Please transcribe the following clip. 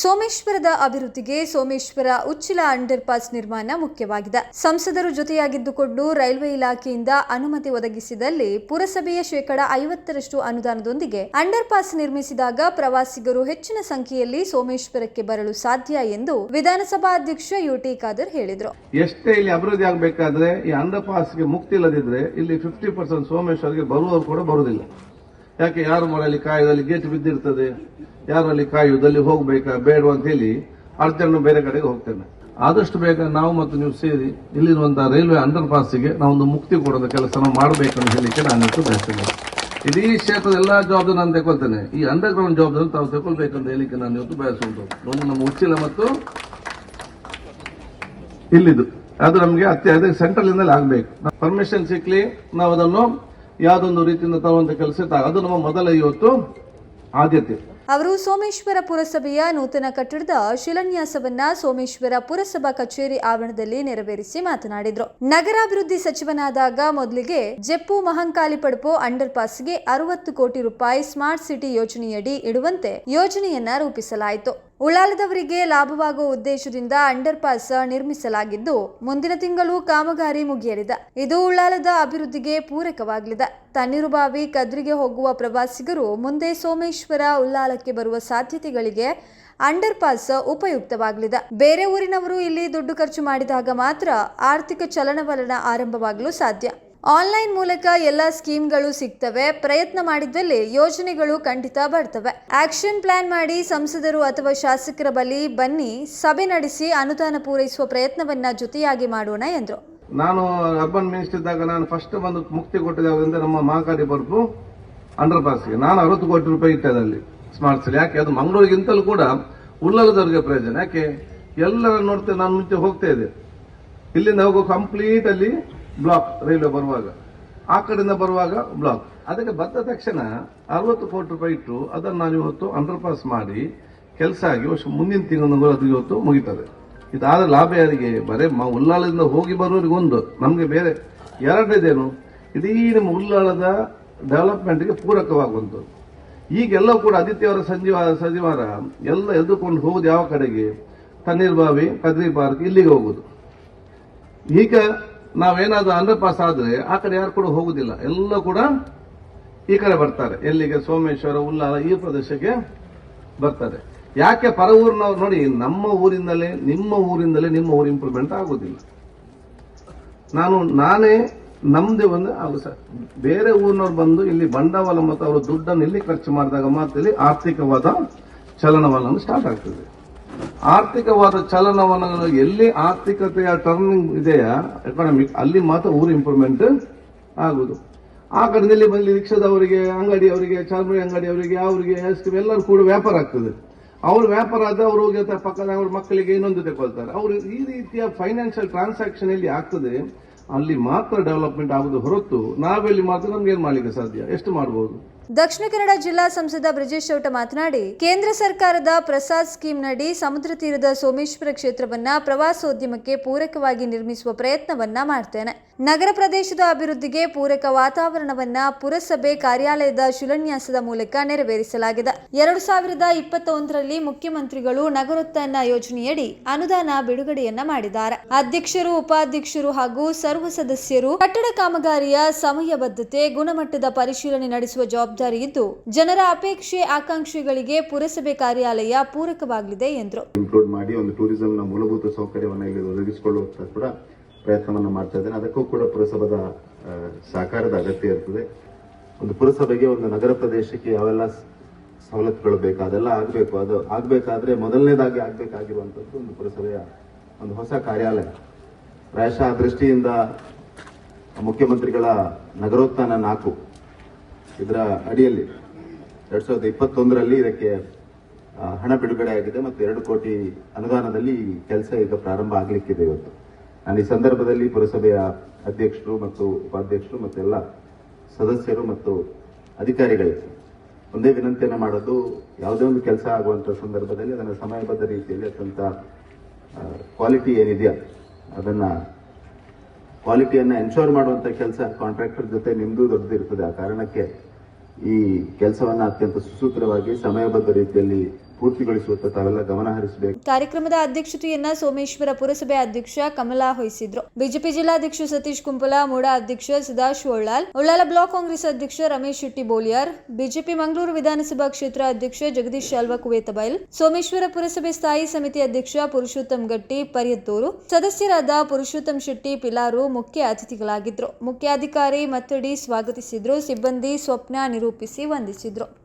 ಸೋಮೇಶ್ವರದ ಅಭಿವೃದ್ಧಿಗೆ Someshwara Uchila under pass ನಿರ್ಮಾಣ ಮುಖ್ಯವಾಗಿದೆ. ಸಂಸದರು ಜೊತೆಯಾಗಿದ್ದುಕೊಂಡು ರೈಲ್ವೆ ಇಲಾಖೆಯಿಂದ ಅನುಮತಿ ಒದಗಿಸಿದಲ್ಲಿ ಪುರಸಭೆಯ ಶೇಕಡ ಐವತ್ತರಷ್ಟು ಅನುದಾನದೊಂದಿಗೆ ಅಂಡರ್ ಪಾಸ್ ನಿರ್ಮಿಸಿದಾಗ ಪ್ರವಾಸಿಗರು ಹೆಚ್ಚಿನ ಸಂಖ್ಯೆಯಲ್ಲಿ ಸೋಮೇಶ್ವರಕ್ಕೆ ಬರಲು ಸಾಧ್ಯ ಎಂದು ವಿಧಾನಸಭಾ ಅಧ್ಯಕ್ಷ ಯುಟಿ ಖಾದರ್ ಹೇಳಿದರು. ಎಷ್ಟೇ ಇಲ್ಲಿ ಅಭಿವೃದ್ಧಿ ಆಗಬೇಕಾದ್ರೆ ಈ ಅಂಡರ್ ಪಾಸ್ಗೆ ಮುಕ್ತಿ ಇಲ್ಲದಿದ್ರೆ ಇಲ್ಲಿ ಫಿಫ್ಟಿ ಪರ್ಸೆಂಟ್ ಸೋಮೇಶ್ವರಿಗೆ ಬರುವವರು ಕೂಡ ಬರುವುದಿಲ್ಲ. ಯಾಕೆ ಯಾರು ಮನೆಯಲ್ಲಿ ಕಾಯುವುದಲ್ಲಿ ಗೇಟ್ ಬಿದ್ದಿರ್ತದೆ? ಯಾರಲ್ಲಿ ಕಾಯುವುದಲ್ಲಿ ಹೋಗಬೇಕಾ? ಬೇಡ ಅಂತ ಹೇಳಿ ಅರ್ಜೆಂಟ್ ಬೇರೆ ಕಡೆಗೆ ಹೋಗ್ತೇನೆ. ಆದಷ್ಟು ಬೇಗ ನಾವು ಮತ್ತು ನೀವು ಸೇರಿ ಇಲ್ಲಿರುವಂತಹ ರೈಲ್ವೆ ಅಂಡರ್ ಪಾಸ್ಗೆ ನಾವೊಂದು ಮುಕ್ತಿ ಕೊಡೋದ ಕೆಲಸ ಮಾಡಬೇಕಂತ ಹೇಳಲಿಕ್ಕೆ ನಾನು ಬಯಸ್ತೇನೆ ಇಡೀ ಕ್ಷೇತ್ರದ ಎಲ್ಲಾ ಜಾಬ್ ನಾನು ತಗೊಳ್ತೇನೆ ಈ ಅಂಡರ್ ಗ್ರೌಂಡ್ ಜಾಬ್ ತಾವು ತಗೊಳ್ಬೇಕಂತ ಹೇಳಿಕೆ ನಾನು ಇವತ್ತು ಬಯಸುವುದು. ಒಂದು ನಮ್ಮ ಉಚ್ಚಿಲ ಮತ್ತು ಇಲ್ಲಿದು. ಅದು ನಮಗೆ ಅತ್ಯ ಸೆಂಟ್ರಲ್ ಇಂದಲೇ ಆಗ್ಬೇಕು. ಪರ್ಮಿಷನ್ ಸಿಕ್ಲಿ ನಾವು ಅದನ್ನು ಯಾವ್ದೊಂದು ರೀತಿಯಿಂದ ತರುವಂತ ಕೆಲಸ ಅದು ನಮ್ಮ ಮೊದಲ ಇವತ್ತು ಆದ್ಯತೆ. ಅವರು ಸೋಮೇಶ್ವರ ಪುರಸಭೆಯ ನೂತನ ಕಟ್ಟಡದ ಶಿಲಾನ್ಯಾಸವನ್ನ ಸೋಮೇಶ್ವರ ಪುರಸಭಾ ಕಚೇರಿ ಆವರಣದಲ್ಲಿ ನೆರವೇರಿಸಿ ಮಾತನಾಡಿದರು. ನಗರಾಭಿವೃದ್ಧಿ ಸಚಿವನಾದಾಗ ಮೊದಲಿಗೆ ಜೆಪ್ಪು, ಮಹಂಕಾಲಿ ಪಡಪು ಅಂಡರ್ ಪಾಸ್ಗೆ ಅರವತ್ತು ಕೋಟಿ ರೂಪಾಯಿ ಸ್ಮಾರ್ಟ್ ಸಿಟಿ ಯೋಜನೆಯಡಿ ಇಡುವಂತೆ ಯೋಜನೆಯನ್ನ ರೂಪಿಸಲಾಯಿತು. ಉಳ್ಳಾಲದವರಿಗೆ ಲಾಭವಾಗುವ ಉದ್ದೇಶದಿಂದ ಅಂಡರ್ ಪಾಸ್ ನಿರ್ಮಿಸಲಾಗಿದ್ದು, ಮುಂದಿನ ತಿಂಗಳು ಕಾಮಗಾರಿ ಮುಗಿಯಲಿದೆ. ಇದು ಉಳ್ಳಾಲದ ಅಭಿವೃದ್ಧಿಗೆ ಪೂರಕವಾಗಲಿದೆ. ತಣ್ಣೀರುಬಾವಿ ಕದ್ರಿಗೆ ಹೋಗುವ ಪ್ರವಾಸಿಗರು ಮುಂದೆ ಸೋಮೇಶ್ವರ ಉಳ್ಳಾಲಕ್ಕೆ ಬರುವ ಸಾಧ್ಯತೆಗಳಿಗೆ ಅಂಡರ್ ಪಾಸ್ ಉಪಯುಕ್ತವಾಗಲಿದೆ. ಬೇರೆ ಊರಿನವರು ಇಲ್ಲಿ ದುಡ್ಡು ಖರ್ಚು ಮಾಡಿದಾಗ ಮಾತ್ರ ಆರ್ಥಿಕ ಚಲನವಲನ ಆರಂಭವಾಗಲು ಸಾಧ್ಯ. ಆನ್ಲೈನ್ ಮೂಲಕ ಎಲ್ಲ ಸ್ಕೀಮ್ಗಳು ಸಿಗ್ತವೆ. ಪ್ರಯತ್ನ ಮಾಡಿದ್ದಲ್ಲಿ ಯೋಜನೆಗಳು ಖಂಡಿತ ಬರ್ತವೆ. ಆಕ್ಷನ್ ಪ್ಲಾನ್ ಮಾಡಿ ಸಂಸದರು ಅಥವಾ ಶಾಸಕರ ಬಳಿ ಬನ್ನಿ, ಸಭೆ ನಡೆಸಿ ಅನುದಾನ ಪೂರೈಸುವ ಪ್ರಯತ್ನವನ್ನ ಜೊತೆಯಾಗಿ ಮಾಡೋಣ ಎಂದರು. ನಾನು ಅರ್ಬನ್ ಮಿನಿಸ್ಟರ್ ಇದ್ದಾಗ ನಾನು ಫಸ್ಟ್ ಬಂದು ಮುಕ್ತಿ ಕೊಟ್ಟಿದ್ದಾಗ ನಮ್ಮ ಮಹಾಕಾರಿ ಬರ್ಪು ಅಂಡರ್ ಪಾಸ್ಗೆ ನಾನು ಅರವತ್ತು ಕೋಟಿ ರೂಪಾಯಿ ಇಟ್ಟೆ ಅದರಲ್ಲಿ ಸ್ಮಾರ್ಟ್ ಸಿಟಿ ಯಾಕೆ? ಅದು ಮಂಗಳೂರಿಗಿಂತಲೂ ಕೂಡ ಉಳ್ಳಲದವರಿಗೆ ಪ್ರಯೋಜನ. ಯಾಕೆ? ಎಲ್ಲರ ನೋಡ್ತೇವೆ. ನಾನು ಮುಂಚೆ ಹೋಗ್ತಾ ಇದ್ದೆ. ಇಲ್ಲಿಂದ ಹೋಗೋ ಕಂಪ್ಲೀಟ್ ಅಲ್ಲಿ ಬ್ಲಾಕ್, ರೈಲ್ವೆ ಬರುವಾಗ. ಆ ಕಡೆಯಿಂದ ಬರುವಾಗ ಬ್ಲಾಕ್. ಅದಕ್ಕೆ ಬಂದ ತಕ್ಷಣ ಅರವತ್ತು ಕೋಟಿ ರೂಪಾಯಿ ಇಟ್ಟು ಅದನ್ನು ನಾನು ಇವತ್ತು ಅಂಡರ್ ಪಾಸ್ ಮಾಡಿ ಕೆಲಸ ಆಗಿ ವರ್ಷ ಮುಂದಿನ ತಿಂಗಳು ಅದು ಇವತ್ತು ಮುಗಿತದೆ. ಇದಾದ ಲಾಭ ಯಾರಿಗೆ ಬರೀ ಉಳ್ಳಾಲದಿಂದ ಹೋಗಿ ಬರೋರಿಗೆ ಒಂದು, ನಮಗೆ ಬೇರೆ. ಎರಡನೇದೇನು? ಇಡೀ ನಮ್ಮ ಉಲ್ಲಾಳದ ಡೆವಲಪ್ಮೆಂಟ್ಗೆ ಪೂರಕವಾಗುವಂಥದ್ದು. ಈಗೆಲ್ಲವೂ ಕೂಡ ಆದಿತ್ಯವಾರ ಸಂಜೀವ, ಸಂಜೀವಾರ ಎಲ್ಲ ಎದ್ದುಕೊಂಡು ಹೋಗುದು ಯಾವ ಕಡೆಗೆ? ತಣ್ಣೀರ್ಬಾವಿ ಕದ್ರಿ ಪಾರ್ಕ್ ಇಲ್ಲಿಗೆ ಹೋಗುದು. ಈಗ ನಾವೇನಾದ್ರೂ ಅಂಡರ್ ಪಾಸ್ ಆದ್ರೆ ಆ ಕಡೆ ಯಾರು ಕೂಡ ಹೋಗುದಿಲ್ಲ. ಎಲ್ಲ ಕೂಡ ಈ ಕಡೆ ಬರ್ತಾರೆ. ಎಲ್ಲಿಗೆ? ಸೋಮೇಶ್ವರ, ಉಲ್ಲಾಲ ಈ ಪ್ರದೇಶಕ್ಕೆ ಬರ್ತಾರೆ. ಯಾಕೆ? ಪರ ಊರಿನವ್ರು ನೋಡಿ, ನಮ್ಮ ಊರಿಂದಲೇ, ನಿಮ್ಮ ಊರಿಂದಲೇ ನಿಮ್ಮ ಊರು ಇಂಪ್ರೂವ್ಮೆಂಟ್ ಆಗೋದಿಲ್ಲ. ನಾನು, ನಾನೇ ನಮ್ದೇ ಒಂದು ಅದು ಸರ್ ಬೇರೆ ಊರಿನವ್ರು ಬಂದು ಇಲ್ಲಿ ಬಂಡವಾಳ ಮತ್ತು ಅವರು ದುಡ್ಡನ್ನು ಇಲ್ಲಿ ಖರ್ಚು ಮಾಡಿದಾಗ ಮಾತ್ರ ಆರ್ಥಿಕವಾದ ಚಲನವಲನ ಸ್ಟಾರ್ಟ್ ಆಗ್ತದೆ. ಆರ್ಥಿಕವಾದ ಚಲನವಲನಗಳು ಎಲ್ಲಿ ಆರ್ಥಿಕತೆಯ ಟರ್ನಿಂಗ್ ಇದೆಯಾ? ಎಕಾನಮಿಕ್ ಅಲ್ಲಿ ಮಾತ್ರ ಊರು ಇಂಪ್ರೂವ್ಮೆಂಟ್ ಆಗುವುದು. ಆ ಕಡೆಯಲ್ಲಿ ಬಂದು ರಿಕ್ಷಾದವರಿಗೆ, ಅಂಗಡಿಯವರಿಗೆ ಚರ್ಮಡಿ ಅಂಗಡಿಯವರಿಗೆ, ಅವರಿಗೆ ಎಲ್ಲರೂ ಕೂಡ ವ್ಯಾಪಾರ ಆಗ್ತದೆ. ಅವರು ವ್ಯಾಪಾರ ಆದ್ರೆ ಅವರು ಅಥವಾ ಪಕ್ಕದ ಅವ್ರ ಮಕ್ಕಳಿಗೆ ಇನ್ನೊಂದು ತಗೊಳ್ತಾರೆ ಅವರು ಈ ರೀತಿಯ ಫೈನಾನ್ಷಿಯಲ್ ಟ್ರಾನ್ಸಾಕ್ಷನ್ ಎಲ್ಲಿ ಆಗ್ತದೆ, ಅಲ್ಲಿ ಮಾತ್ರ ಡೆವಲಪ್ಮೆಂಟ್ ಆಗುದು ಹೊರತು ನಾವೆಲ್ಲಿ ಮಾತ್ರ ನಮ್ಗೆ ಏನ್ ಮಾಡ್ಲಿಕ್ಕೆ ಸಾಧ್ಯ? ಎಷ್ಟು ಮಾಡಬಹುದು ದಕ್ಷಿಣ ಕನ್ನಡ ಜಿಲ್ಲಾ ಸಂಸದ ಬ್ರಜೇಶ್ ಚೌಟ ಮಾತನಾಡಿ, ಕೇಂದ್ರ ಸರ್ಕಾರದ ಪ್ರಸಾದ್ ಸ್ಕೀಮ್ನಡಿ ಸಮುದ್ರ ತೀರದ ಸೋಮೇಶ್ವರ ಕ್ಷೇತ್ರವನ್ನ ಪ್ರವಾಸೋದ್ಯಮಕ್ಕೆ ಪೂರಕವಾಗಿ ನಿರ್ಮಿಸುವ ಪ್ರಯತ್ನವನ್ನ ಮಾಡ್ತೇನೆ. ನಗರ ಪ್ರದೇಶದ ಅಭಿವೃದ್ಧಿಗೆ ಪೂರಕ ವಾತಾವರಣವನ್ನ ಪುರಸಭೆ ಕಾರ್ಯಾಲಯದ ಶಿಲಾನ್ಯಾಸದ ಮೂಲಕ ನೆರವೇರಿಸಲಾಗಿದೆ. ಎರಡು ಸಾವಿರದ ಇಪ್ಪತ್ತೊಂದರಲ್ಲಿ ಮುಖ್ಯಮಂತ್ರಿಗಳು ನಗರೋತ್ಥಾನ ಯೋಜನೆಯಡಿ ಅನುದಾನ ಬಿಡುಗಡೆಯನ್ನ ಮಾಡಿದ್ದಾರೆ. ಅಧ್ಯಕ್ಷರು, ಉಪಾಧ್ಯಕ್ಷರು ಹಾಗೂ ಸರ್ವ ಸದಸ್ಯರು ಕಟ್ಟಡ ಕಾಮಗಾರಿಯ ಸಮಯಬದ್ಧತೆ, ಗುಣಮಟ್ಟದ ಪರಿಶೀಲನೆ ನಡೆಸುವ ಜವಾಬ್ದಾರಿ ಇದ್ದು, ಜನರ ಅಪೇಕ್ಷೆ ಆಕಾಂಕ್ಷೆಗಳಿಗೆ ಪುರಸಭೆ ಕಾರ್ಯಾಲಯ ಪೂರಕವಾಗಲಿದೆ ಎಂದರು. ಇನ್ಕ್ಲೂಡ್ ಮಾಡಿ ಒಂದು ಟೂರಿಸಂನ ಮೂಲಭೂತ ಸೌಕರ್ಯವನ್ನು ಇಲ್ಲಿ ಒದಗಿಸಿಕೊಳ್ಳುವಂತ ಕೂಡ ಪ್ರಯತ್ನವನ್ನು ಮಾಡ್ತಾ ಇದ್ದೇನೆ. ಅದಕ್ಕೂ ಕೂಡ ಪುರಸಭಾದ ಸಹಕಾರದ ಅಗತ್ಯ ಇರ್ತದೆ. ಒಂದು ಪುರಸಭೆಗೆ ಒಂದು ನಗರ ಪ್ರದೇಶಕ್ಕೆ ಯಾವೆಲ್ಲ ಸವಲತ್ತುಗಳು ಬೇಕು, ಅದೆಲ್ಲ ಆಗಬೇಕು. ಅದು ಆಗಬೇಕಾದ್ರೆ ಮೊದಲನೇದಾಗಿ ಆಗಬೇಕಾಗಿರುವಂಥದ್ದು ಒಂದು ಪುರಸಭೆಯ ಒಂದು ಹೊಸ ಕಾರ್ಯಾಲಯ. ಪ್ರಾಯಶಃ ದೃಷ್ಟಿಯಿಂದ ಮುಖ್ಯಮಂತ್ರಿಗಳ ನಗರೋತ್ಥಾನ ನಾಲ್ಕು. ಇದರ ಅಡಿಯಲ್ಲಿ ಎರಡ್ ಸಾವಿರದ ಇಪ್ಪತ್ತೊಂದರಲ್ಲಿ ಇದಕ್ಕೆ ಹಣ ಬಿಡುಗಡೆ ಆಗಿದೆ ಮತ್ತು ಎರಡು ಕೋಟಿ ಅನುದಾನದಲ್ಲಿ ಕೆಲಸ ಈಗ ಪ್ರಾರಂಭ ಆಗಲಿಕ್ಕಿದೆ ಇವತ್ತು. ನಾನು ಈ ಸಂದರ್ಭದಲ್ಲಿ ಪುರಸಭೆಯ ಅಧ್ಯಕ್ಷರು ಮತ್ತು ಉಪಾಧ್ಯಕ್ಷರು ಮತ್ತು ಎಲ್ಲ ಸದಸ್ಯರು ಮತ್ತು ಅಧಿಕಾರಿಗಳಿಗೆ ಒಂದೇ ವಿನಂತಿಯನ್ನು ಮಾಡೋದು, ಯಾವುದೇ ಒಂದು ಕೆಲಸ ಆಗುವಂಥ ಸಂದರ್ಭದಲ್ಲಿ ಅದನ್ನು ಸಮಯಬದ್ಧ ರೀತಿಯಲ್ಲಿ ಅತ್ಯಂತ ಕ್ವಾಲಿಟಿ ಏನಿದೆಯಾ ಅದನ್ನ ಕ್ವಾಲಿಟಿಯನ್ನ ಎನ್ಶೋರ್ ಮಾಡುವಂಥ ಕೆಲಸ ಕಾಂಟ್ರಾಕ್ಟರ್ ಜೊತೆ ನಿಮ್ಮದು ದೊಡ್ಡದಿರ್ತದೆ. ಆ ಕಾರಣಕ್ಕೆ ಈ ಕೆಲಸವನ್ನು ಅತ್ಯಂತ ಸುಸೂತ್ರವಾಗಿ, ಸಮಯಬದ್ಧ ರೀತಿಯಲ್ಲಿ ತಾವೆಲ್ಲ ಗಮನ ಕಾರ್ಯಕ್ರಮದ ಅಧ್ಯಕ್ಷತೆಯನ್ನ ಸೋಮೇಶ್ವರ ಪುರಸಭೆ ಅಧ್ಯಕ್ಷ ಕಮಲಾ ವಹಿಸಿದ್ರು ಬಿಜೆಪಿ ಜಿಲ್ಲಾಧ್ಯಕ್ಷ ಸತೀಶ್ ಕುಂಪಲ, ಮೂಡಾ ಅಧ್ಯಕ್ಷ ಸುಧಾಶ್ ಒಳ್ಳಾಲ್ ಉಳ್ಳಾಲ ಬ್ಲಾಕ್ ಕಾಂಗ್ರೆಸ್ ಅಧ್ಯಕ್ಷ ರಮೇಶ್ ಶೆಟ್ಟಿ ಬೋಲಿಯಾರ್, ಬಿಜೆಪಿ ಮಂಗಳೂರು ವಿಧಾನಸಭಾ ಕ್ಷೇತ್ರ ಅಧ್ಯಕ್ಷ ಜಗದೀಶ್ ಶಾಲ್ವ ಕುವೇತಬೈಲ್, ಸೋಮೇಶ್ವರ ಪುರಸಭೆ ಸ್ಥಾಯಿ ಸಮಿತಿ ಅಧ್ಯಕ್ಷ ಪುರುಷೋತ್ತಮ್ ಗಟ್ಟಿ ಪರಿಯತ್ತೂರು, ಸದಸ್ಯರಾದ ಪುರುಷೋತ್ತಮ್ ಶೆಟ್ಟಿ ಪಿಲಾರು ಮುಖ್ಯ ಅತಿಥಿಗಳಾಗಿದ್ರು. ಮುಖ್ಯಾಧಿಕಾರಿ ಮತ್ತಡಿ ಸ್ವಾಗತಿಸಿದ್ರು, ಸಿಬ್ಬಂದಿ ಸ್ವಪ್ನ ನಿರೂಪಿಸಿ ವಂದಿಸಿದ್ರು.